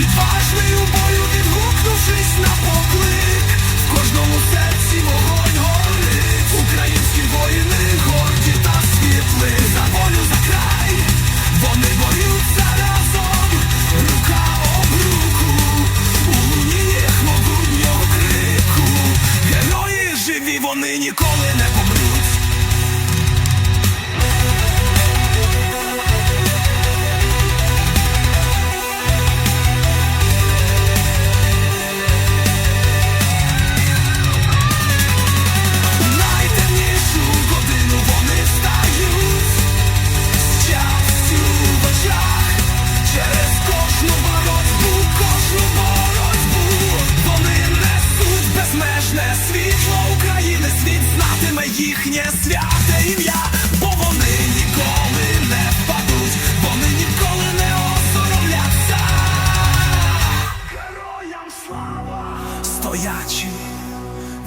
відважний у бою відгукнувшись на пол. стоячи,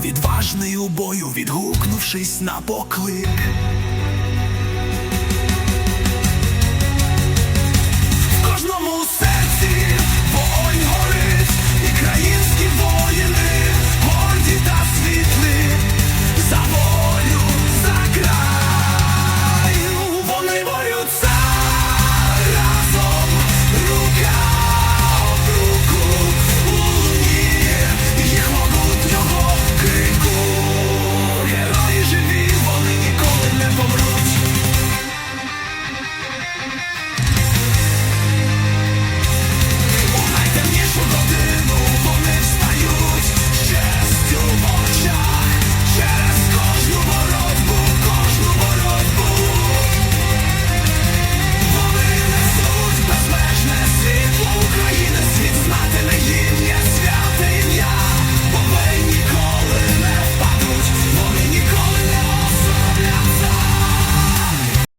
відважний у бою, відгукнувшись на поклик.